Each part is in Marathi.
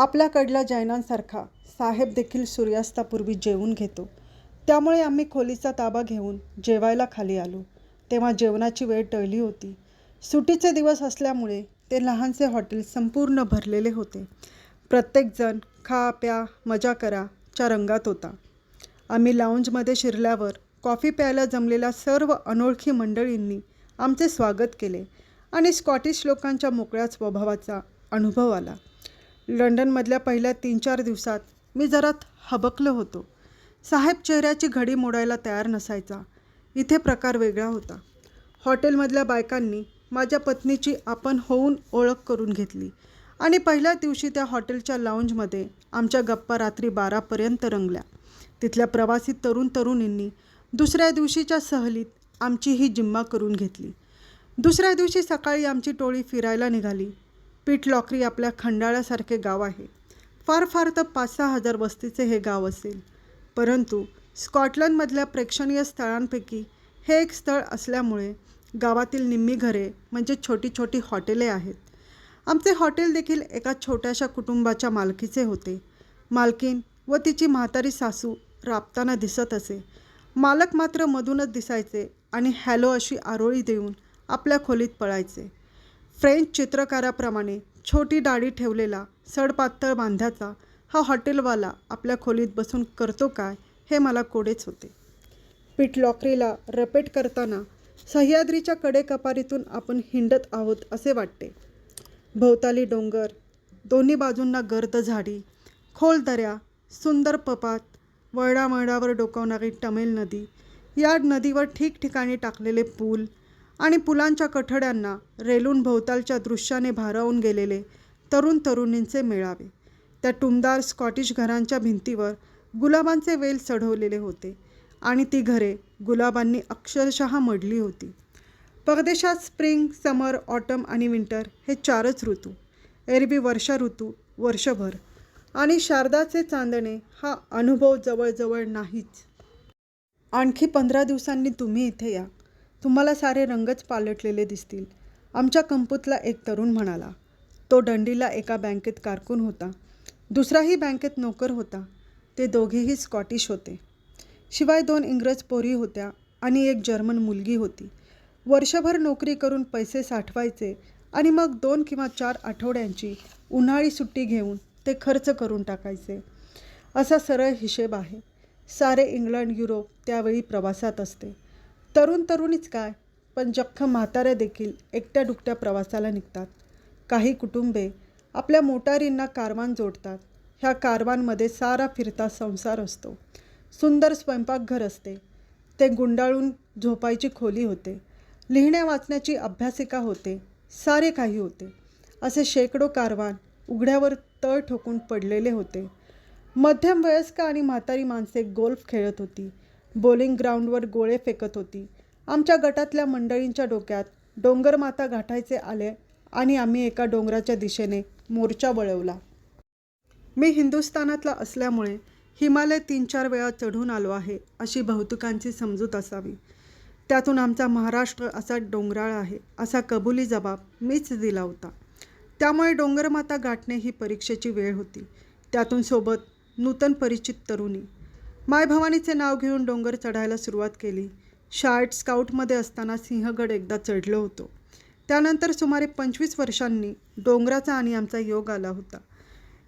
आपल्याकडल्या जैनांसारखा साहेब देखील सूर्यास्तापूर्वी जेवून घेतो. त्यामुळे आम्ही खोलीचा ताबा घेऊन जेवायला खाली आलो. तेव्हा जेवणाची वेळ टळली होती. सुटीचे दिवस असल्यामुळे ते लहानसे हॉटेल संपूर्ण भरलेले होते. प्रत्येकजण खा प्या मजा करा च्या रंगात होता. आम्ही लाऊंजमध्ये शिरल्यावर कॉफी प्यायला जमलेल्या सर्व अनोळखी मंडळींनी आमचे स्वागत केले आणि स्कॉटिश लोकांच्या मोकळ्या स्वभावाचा अनुभव आला. लंडनमधल्या पहिल्या तीन चार दिवसात मी जरा हबकलो होतो. साहेब चेहऱ्याची घडी मोडायला तयार नसायचा. इथे प्रकार वेगळा होता. हॉटेलमधल्या बायकांनी माझ्या पत्नीची आपण होऊन ओळख करून घेतली आणि पहिल्या दिवशी त्या हॉटेलच्या लाऊंजमध्ये आमच्या गप्पा रात्री बारापर्यंत रंगल्या. तिथल्या प्रवासी तरुण तरुणींनी दुसऱ्या दिवशीच्या सहलीत आमची ही जिम्मा करून घेतली. दुसऱ्या दिवशी सकाळी आमची टोळी फिरायला निघाली. पीठ लॉकरी आपल्या खंडाळ्यासारखे गाव आहे. फार फार तर पाच सहा हजार वस्तीचे हे गाव असेल. परंतु स्कॉटलंडमधल्या प्रेक्षणीय स्थळांपैकी हे एक स्थळ असल्यामुळे गावातील निम्मी घरे म्हणजे छोटी छोटी हॉटेले आहेत. आमचे हॉटेल देखील एका छोट्याशा कुटुंबाच्या मालकीचे होते. मालकीन व तिची म्हातारी सासू राबताना दिसत असे. मालक मात्र मधूनच दिसायचे आणि हॅलो अशी आरोळी देऊन आपल्या खोलीत पळायचे. फ्रेंच चित्रकाराप्रमाणे छोटी दाढी ठेवलेला सडपातळ बांध्याचा हा हॉटेलवाला आपल्या खोलीत बसून करतो काय हे मला कोडेच होते. पीठ लॉकरीला रपेट करताना सह्याद्रीच्या कडेकपारीतून आपण हिंडत आहोत असे वाटते. भोवताली डोंगर दोन्ही बाजूंना गर्द झाडी खोल दऱ्या सुंदर पपात वळणावळणावर डोकावणारी टमेल नदी या नदीवर ठिकठिकाणी टाकलेले पूल आणि पुलांच्या कठड्यांना रेलून भोवतालच्या दृश्याने भारावून गेलेले तरुण तरुणींचे मेळावे. त्या टुमदार स्कॉटिश घरांच्या भिंतीवर गुलाबांचे वेल चढवलेले होते आणि ती घरे गुलाबांनी अक्षरशः मडली होती. परदेशात स्प्रिंग समर ऑटम आणि विंटर हे चारच ऋतू. एरबी वर्षा ऋतू वर्षभर. आणि शारदाचे चांदणे हा अनुभव जवळजवळ नाहीच. आणखी पंधरा दिवसांनी तुम्ही इथे या. तुम्हाला सारे रंगच पालटलेले दिसतील. आमच्या कंपूतला एक तरुण म्हणाला. तो दंडीला एका बँकेत कारकून होता. दुसराही बँकेत नोकर होता. ते दोघेही स्कॉटिश होते. शिवाय दोन इंग्रज पोरी होत्या आणि एक जर्मन मुलगी होती. वर्षभर नोकरी करून पैसे साठवायचे आणि मग दोन किंवा चार आठवड्यांची उन्हाळी सुट्टी घेऊन ते खर्च करून टाकायचे. असा सरळ हिशेब आहे. सारे इंग्लंड युरोप त्यावेळी प्रवासात असते. तरुण तरुणीच काय? पण जख्ख म्हाताऱ्या देखील एकट्या दुकट्या प्रवासाला निघतात. काही कुटुंबे आपल्या मोटारींना कारवान जोडतात. ह्या कारवानमध्ये सारा फिरता संसार असतो. सुंदर स्वयंपाकघर असते. ते गुंडाळून झोपायची खोली होते. लिहिण्या वाचण्याची अभ्यासिका होते. सारे काही होते. असे शेकडो कारवान उघड्यावर तळ ठोकून पडलेले होते. मध्यम वयस्क आणि म्हातारी माणसे गोल्फ खेळत होती. बॉलिंग ग्राउंडवर गोळे फेकत होती. आमच्या गटातल्या मंडळींच्या डोक्यात डोंगरमाता गाठायचे आले आणि आम्ही एका डोंगराच्या दिशेने मोर्चा वळवला. मी हिंदुस्थानातला असल्यामुळे हिमालय तीन चार वेळा चढून आलो आहे अशी बहुतुकांची समजूत असावी. त्यातून आमचा महाराष्ट्र असा डोंगराळ आहे असा कबुली जबाब मीच दिला होता. त्यामुळे डोंगरमाता गाठणे ही परीक्षेची वेळ होती. त्यातून सोबत नूतन परिचित तरुणी मायभवानीचे नाव घेऊन डोंगर चढायला सुरुवात केली. शाळेत स्काउटमध्ये असताना सिंहगड एकदा चढलो होतो. त्यानंतर सुमारे पंचवीस वर्षांनी डोंगराचा आणि आमचा योग आला होता.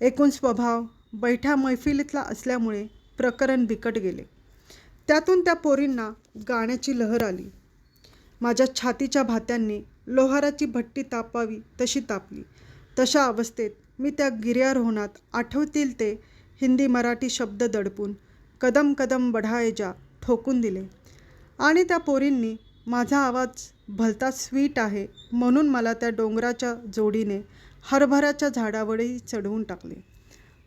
एकूण स्वभाव बैठ्या मैफिलीतला असल्यामुळे प्रकरण बिकट गेले. त्यातून त्या पोरींना गाण्याची लहर आली. माझ्या छातीच्या भात्यांनी लोहाराची भट्टी तापावी तशी तापली. तशा अवस्थेत मी त्या गिर्यारोहणात आठवतील ते हिंदी मराठी शब्द दडपून कदम कदम बढाये जा ठोकून दिले. आणि त्या पोरींनी माझा आवाज भलता स्वीट आहे म्हणून मला त्या डोंगराच्या जोडीने हरभऱ्याच्या झाडावरही चढवून टाकले.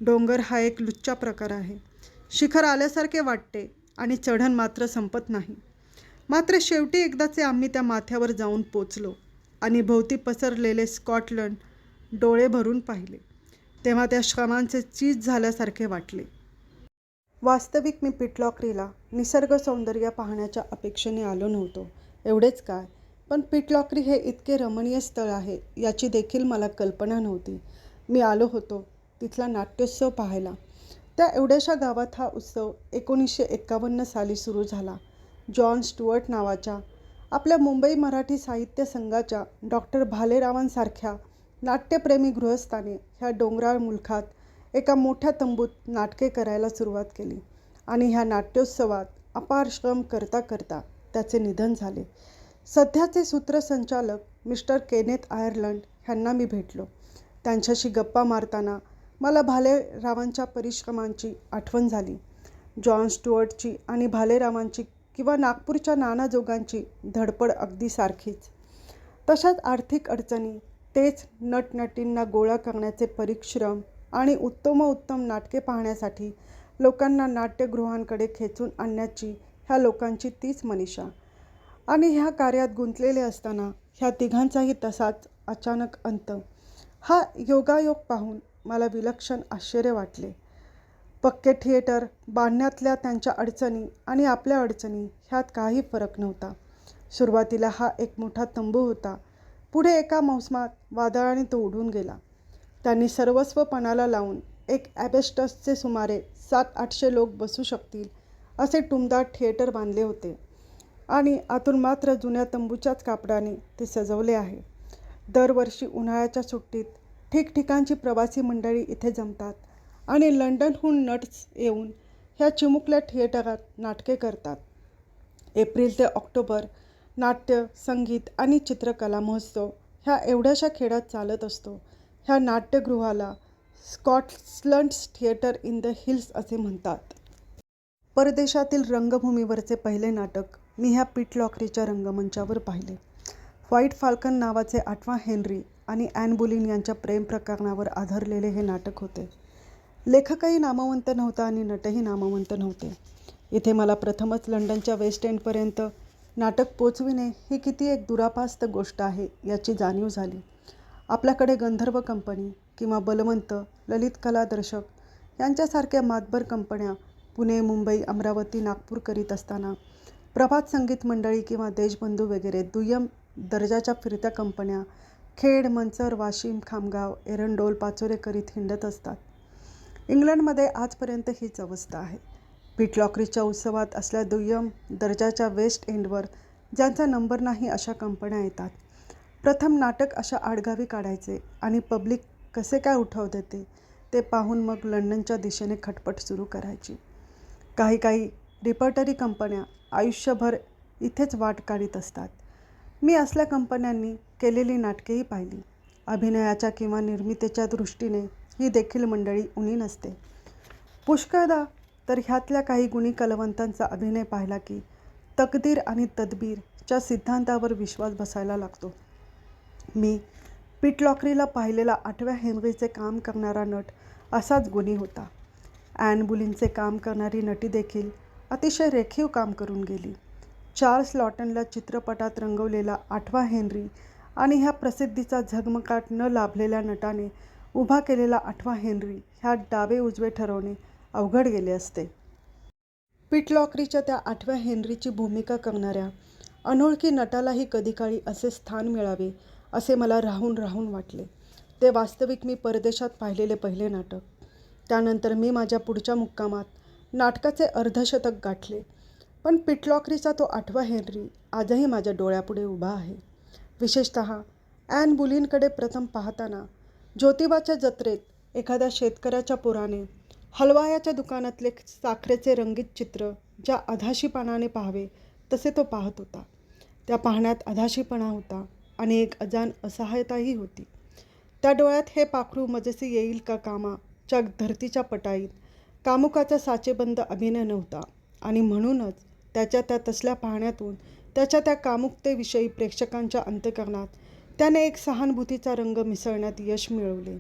डोंगर हा एक लुच्चा प्रकार आहे. शिखर आल्यासारखे वाटते आणि चढण मात्र संपत नाही. मात्र शेवटी एकदाचे आम्ही त्या माथ्यावर जाऊन पोचलो आणि भोवती पसरलेले स्कॉटलंड डोळे भरून पाहिले. तेव्हा त्या श्रमांचे चीज झाल्यासारखे वाटले. वास्तविक मी पिटलॉकरीला निसर्ग सौंदर्य पाहण्याच्या अपेक्षेने आलो नव्हतो. एवढेच काय? पण पिटलॉकरी हे इतके रमणीय स्थळ आहे याची देखील मला कल्पना नव्हती. मी आलो होतो तिथला नाट्योत्सव पाहायला. त्या एवढ्याशा गावात हा उत्सव एकोणीसशे एक्कावन्न साली सुरू झाला. जॉन स्टुअर्ट नावाच्या आपल्या मुंबई मराठी साहित्य संघाच्या डॉक्टर भालेरावांसारख्या नाट्यप्रेमी गृहस्थाने ह्या डोंगराळ मुलखात एका मोठ्या तंबूत नाटके करायला सुरुवात केली. आणि ह्या नाट्योत्सवात अपार श्रम करता करता त्याचे निधन झाले. सध्याचे सूत्रसंचालक मिस्टर केनेथ आयर्लंड ह्यांना मी भेटलो. त्यांच्याशी गप्पा मारताना मला भालेरावांच्या परिश्रमांची आठवण झाली. जॉन स्टुअर्टची आणि भालेरावांची किंवा नागपूरच्या नानाजोगांची धडपड अगदी सारखीच. तशाच आर्थिक अडचणी तेच नटनटींना गोळा करण्याचे परिश्रम आणि उत्तमोत्तम नाटके पाहण्यासाठी लोकांना नाट्यगृहांकडे खेचून आणण्याची ह्या लोकांची तीच मनिषा. आणि ह्या कार्यात गुंतलेले असताना ह्या तिघांचाही तसाच अचानक अंत. हा योगायोग पाहून मला विलक्षण आश्चर्य वाटले. पक्के थिएटर बांधण्यातल्या त्यांच्या अडचणी आणि आपल्या अडचणी ह्यात काही फरक नव्हता. सुरुवातीला हा एक मोठा तंबू होता. पुढे एका मोसमात वादळाने तो उडून गेला. त्यांनी सर्वस्व पणाला लावून एक ॲबेस्टसचे सुमारे सात आठशे लोक बसू शकतील असे टुमदार थिएटर बांधले होते. आणि आतून मात्र जुन्या तंबूच्याच कापडाने ते सजवले आहे. दरवर्षी उन्हाळ्याच्या सुट्टीत ठिकठिकाणची प्रवासी मंडळी इथे जमतात आणि लंडनहून नट्स येऊन ह्या चिमुकल्या थिएटरात नाटके करतात. एप्रिल ते ऑक्टोबर नाट्य संगीत आणि चित्रकला महोत्सव ह्या एवढ्याशा खेळात चालत असतो ह्या नाट्यगृहाला Scotland's theatre in the hills असे म्हणतात. परदेशातील रंगभूमीवरचे पहिले नाटक मी ह्या पिटलॉकरीच्या रंगमंचावर पाहिले. व्हाईट फाल्कन नावाचे आठवा हेनरी आणि ॲन बुलिन यांच्या प्रेम प्रकरणावर आधारलेले हे नाटक होते. लेखकही नामवंत नव्हता आणि नटही नामवंत नव्हते. इथे मला प्रथमच लंडनच्या वेस्ट एंडपर्यंत नाटक पोचविणे ही किती एक दुरापास्त गोष्ट आहे याची जाणीव झाली. आपल्याकडे गंधर्व कंपनी किंवा बलवंत ललित कलादर्शक यांच्यासारख्या मातबर कंपन्या पुणे मुंबई अमरावती नागपूर करीत असताना प्रभात संगीत मंडळी किंवा देशबंधू वगैरे दुय्यम दर्जाच्या फिरत्या कंपन्या खेड मंचर वाशिम खामगाव एरंडोल पाचोरे करीत हिंडत असतात. इंग्लंडमध्ये आजपर्यंत हीच अवस्था आहे. पिटलॉकरीच्या उत्सवात असल्या दुय्यम दर्जाच्या वेस्ट एंडवर ज्यांचा नंबर नाही अशा कंपन्या येतात. प्रथम नाटक अशा आडगावी काढायचे आणि पब्लिक कसे काय उठवते देते ते पाहून मग लंडनच्या दिशेने खटपट सुरू करायची. काही काही रिपर्टरी कंपन्या आयुष्यभर इथेच वाट काढीत असतात. मी असल्या कंपन्यांनी केलेली नाटकेही पाहिली. अभिनयाच्या किंवा निर्मितीच्या दृष्टीने ही देखील मंडळी उणी नसते. पुष्कळदा तर ह्यातल्या काही गुणी कलावंतांचा अभिनय पाहिला की तकदीर आणि तदबीरच्या सिद्धांतावर विश्वास बसायला लागतो. मी पिटलॉकरीला पाहिलेला आठव्या हेनरीचे काम करणारा नट असाच गुणी होता. ॲन बुलिनचे काम करणारी नटी देखील अतिशय रेखीव काम करून गेली. चार्ल्स लॉटनला चित्रपटात रंगवलेला आठवा हेनरी आणि ह्या प्रसिद्धीचा झगमगाट न लाभलेल्या नटाने उभा केलेला आठवा हेनरी ह्या डावे उजवे ठरवणे अवघड गेले असते. पिटलॉकरीच्या त्या आठव्या हेनरीची भूमिका करणाऱ्या अनोळखी नटालाही कधीकाळी असे स्थान मिळावे असे मला राहून राहून वाटले. ते वास्तविक मी परदेशात पाहिलेले पहिले नाटक. त्यानंतर मी माझ्या पुढच्या मुक्कामात नाटकाचे अर्धशतक गाठले. पण पिटलॉकरीचा तो आठवा हेनरी आजही माझ्या डोळ्यापुढे उभा आहे. विशेषत ॲन बुलींकडे प्रथम पाहताना ज्योतिबाच्या जत्रेत एखाद्या शेतकऱ्याच्या पुराने हलवायाच्या दुकानातले साखरेचे रंगीत चित्र ज्या अधाशीपणाने पाहावे तसे तो पाहत होता. त्या पाहण्यात अधाशीपणा होता. आणि एक अजान असहायताही होती. त्या डोळ्यात हे पाखरू मजेसी येईल का कामाच्या धरतीच्या पटाईत. कामुकाचा साचेबंद अभिनय नव्हता. आणि म्हणूनच त्याच्या त्या तसल्या पाहण्यातून त्याच्या त्या कामुकतेविषयी प्रेक्षकांच्या अंतकरणात त्याने एक सहानुभूतीचा रंग मिसळण्यात यश मिळवले.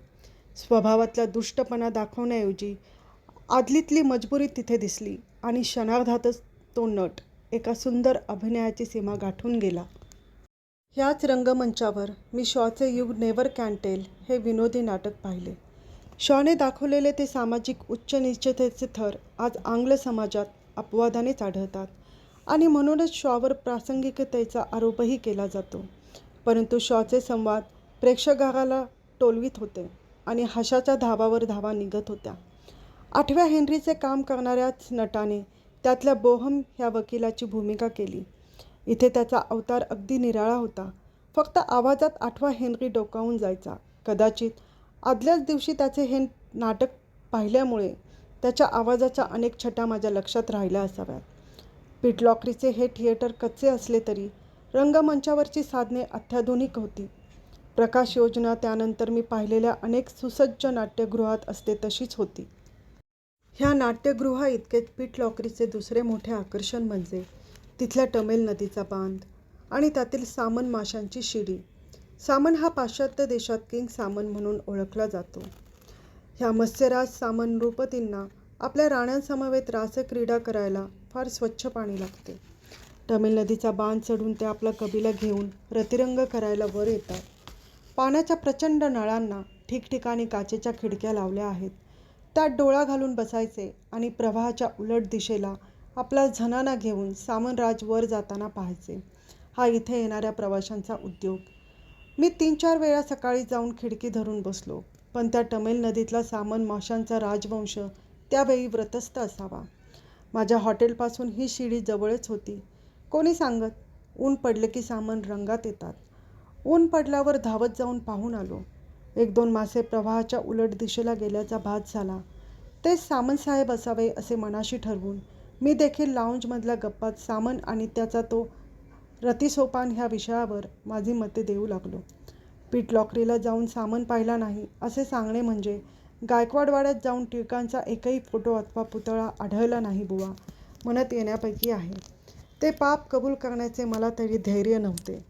स्वभावातला दुष्टपणा दाखवण्याऐवजी आदलीतली मजबुरी तिथे दिसली आणि क्षणार्धातच तो नट एका सुंदर अभिनयाची सीमा गाठून गेला. ह्याच रंगमंचावर मी शॉचे युग नेवर कॅन टेल हे विनोदी नाटक पाहिले. शॉने दाखवलेले ते सामाजिक उच्च निश्चितेचे थर आज आंग्ल समाजात अपवादानेच आढळतात आणि म्हणूनच शॉवर प्रासंगिकतेचा आरोपही केला जातो. परंतु शॉचे संवाद प्रेक्षकाला टोलवीत होते आणि हशाच्या धावावर धावा निघत होत्या. आठव्या हेनरीचे काम करणाऱ्याच नटाने त्यातल्या बोहम ह्या वकिलाची भूमिका केली. इथे त्याचा अवतार अगदी निराळा होता. फक्त आवाजात आठवा हेनरी डोकावून जायचा. कदाचित आदल्याच दिवशी त्याचे हे नाटक पाहिल्यामुळे त्याच्या आवाजाच्या अनेक छटा माझ्या लक्षात राहिल्या असाव्यात. पिटलॉकरीचे हे थिएटर कच्चे असले तरी रंगमंचावरची साधने अत्याधुनिक होती. प्रकाश योजना त्यानंतर मी पाहिलेल्या अनेक सुसज्ज नाट्यगृहात असते तशीच होती. ह्या नाट्यगृहा इतकेच पिटलॉकरीचे दुसरे मोठे आकर्षण म्हणजे तिथल्या टमेल नदीचा बांध आणि त्यातील सामन माशांची शिडी. सामन हा पाश्चात्य देशात किंग सामन म्हणून ओळखला जातो. ह्या मत्स्यराज सामन नृपतींना आपल्या राण्यांसमवेत रासक्रीडा करायला फार स्वच्छ पाणी लागते. तमिळ नदीचा बांध चढून ते आपला कबिला घेऊन रतिरंग करायला वर येतात. पाण्याच्या प्रचंड नळांना ठिकठिकाणी काचेच्या खिडक्या लावल्या आहेत. त्यात डोळा घालून बसायचे आणि प्रवाहाच्या उलट दिशेला आपला झनाना घेऊन सामनराज वर जाताना पाहायचे. हा इथे येणाऱ्या प्रवाशांचा उद्योग. मी तीन चार वेळा सकाळी जाऊन खिडकी धरून बसलो पण त्या टमेल नदीतला सामन माशांचा राजवंश त्यावेळी व्रतस्थ असावा. माझ्या हॉटेलपासून ही शिडी जवळच होती. कोणी सांगत ऊन पडले की सामन रंगात येतात. ऊन पडल्यावर धावत जाऊन पाहून आलो. एक दोन मासे प्रवाहाच्या उलट दिशेला गेल्याचा भास झाला. ते सामनसाहेब असावे असे मनाशी ठरवून मी देखील लाऊंजमधल्या गप्पात सामन आणि त्याचा तो रतिसोपान ह्या विषयावर माझी मते देऊ लागलो. पीट लॉकरीला जाऊन सामन पाहिला नाही असे सांगणे म्हणजे गायकवाडवाड्यात जाऊन टिळकांचा एकही फोटो अथवा पुतळा आढळला नाही बुवा म्हणत येण्यापैकी आहे. ते पाप कबूल करण्याचे मला तरी धैर्य नव्हते.